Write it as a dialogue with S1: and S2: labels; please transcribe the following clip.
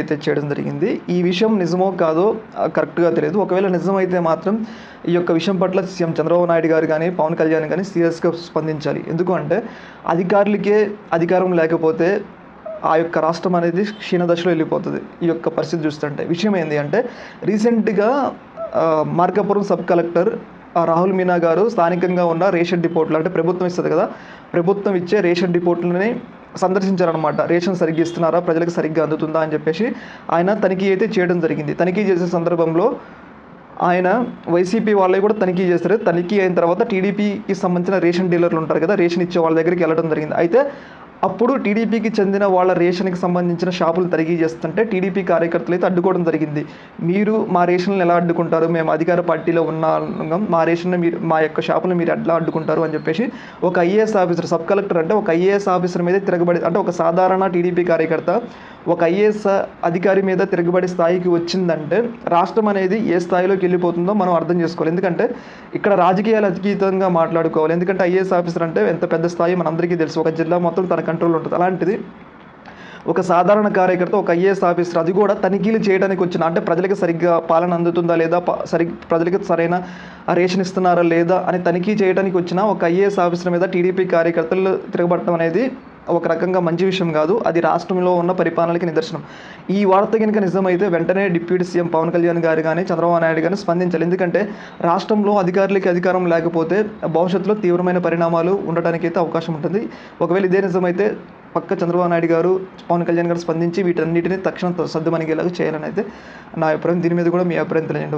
S1: అయితే చేయడం జరిగింది. ఈ విషయం నిజమో కాదో కరెక్ట్గా తెలియదు. ఒకవేళ నిజమైతే మాత్రం ఈ యొక్క విషయం పట్ల సీఎం చంద్రబాబు నాయుడు గారు కానీ పవన్ కళ్యాణ్ కానీ సీరియస్గా స్పందించాలి. ఎందుకంటే అధికారులకే అధికారం లేకపోతే ఆ యొక్క రాష్ట్రం అనేది క్షీణ దశలో వెళ్ళిపోతుంది. ఈ యొక్క పరిస్థితి చూస్తుంటే. విషయం ఏంటి అంటే రీసెంట్గా మార్కాపురం సబ్ కలెక్టర్ రాహుల్ మీనా గారు స్థానికంగా ఉన్న రేషన్ డిపోట్లు అంటే ప్రభుత్వం ఇస్తుంది కదా ప్రభుత్వం ఇచ్చే రేషన్ డిపోట్లని సందర్శించారనమాట రేషన్ సరిగ్గా ఇస్తున్నారా? ప్రజలకు సరిగ్గా అందుతుందా? అని చెప్పేసి ఆయన తనిఖీ అయితే చేయడం జరిగింది. తనిఖీ చేసే సందర్భంలో ఆయన వైసీపీ వాళ్ళవి కూడా తనిఖీ చేస్తారు తనిఖీ అయిన తర్వాత టీడీపీకి సంబంధించిన రేషన్ డీలర్లు ఉంటారు కదా రేషన్ ఇచ్చే వాళ్ళ దగ్గరికి వెళ్ళడం జరిగింది. అయితే అప్పుడు టీడీపీకి చెందిన వాళ్ళ రేషన్కి సంబంధించిన షాపులు తనిఖీ చేస్తుంటే టీడీపీ కార్యకర్తలు అయితే అడ్డుకోవడం జరిగింది. మీరు మా రేషన్లు ఎలా అడ్డుకుంటారు? మేము అధికార పార్టీలో ఉన్నాం మా రేషన్ మీరు మా యొక్క షాపులు మీరు ఎట్లా అడ్డుకుంటారు? అని చెప్పేసి ఒక ఐఏఎస్ ఆఫీసర్ సబ్ కలెక్టర్ అంటే ఒక ఐఏఎస్ ఆఫీసర్ మీద తిరగబడి అంటే ఒక సాధారణ టీడీపీ కార్యకర్త ఒక ఐఏఎస్ అధికారి మీద తిరగబడి స్థాయికి వచ్చిందంటే రాష్ట్రం అనేది ఏ స్థాయిలోకి వెళ్ళిపోతుందో మనం అర్థం చేసుకోవాలి. ఎందుకంటే ఇక్కడ రాజకీయాలు అతీతంగా మాట్లాడుకోవాలి. ఎందుకంటే ఐఏఎస్ ఆఫీసర్ అంటే ఎంత పెద్ద స్థాయి మనందరికీ తెలుసు. ఒక జిల్లా మొత్తం తన కంట్రోల్ ఉంటుంది. అలాంటిది ఒక సాధారణ కార్యకర్త ఒక ఐఏఎస్ ఆఫీసర్ అది కూడా తనిఖీలు చేయడానికి వచ్చిన అంటే ప్రజలకు సరిగ్గా పాలన అందుతుందా లేదా సరి ప్రజలకు సరైన రేషన్ ఇస్తున్నారా లేదా అని తనిఖీ చేయడానికి వచ్చిన ఒక ఐఏఎస్ ఆఫీసర్ మీద టీడీపీ కార్యకర్తలు తిరగబడటం అనేది ఒక రకంగా మంచి విషయం కాదు. అది రాష్ట్రంలో ఉన్న పరిపాలనకి నిదర్శనం. ఈ వార్త కనుక నిజమైతే వెంటనే డిప్యూటీ సీఎం పవన్ కళ్యాణ్ గారు కానీ చంద్రబాబు నాయుడు కానీ స్పందించాలి. ఎందుకంటే రాష్ట్రంలో అధికారులకి అధికారం లేకపోతే భవిష్యత్తులో తీవ్రమైన పరిణామాలు ఉండటానికి అయితే అవకాశం ఉంటుంది. ఒకవేళ ఇదే నిజమైతే పక్క చంద్రబాబు నాయుడు గారు పవన్ కళ్యాణ్ గారు స్పందించి వీటన్నిటిని తక్షణం సర్దుమణిగేలాగా చేయాలని అయితే నా అభిప్రాయం. దీని మీద కూడా మీ అభిప్రాయం తెలియజేయండి.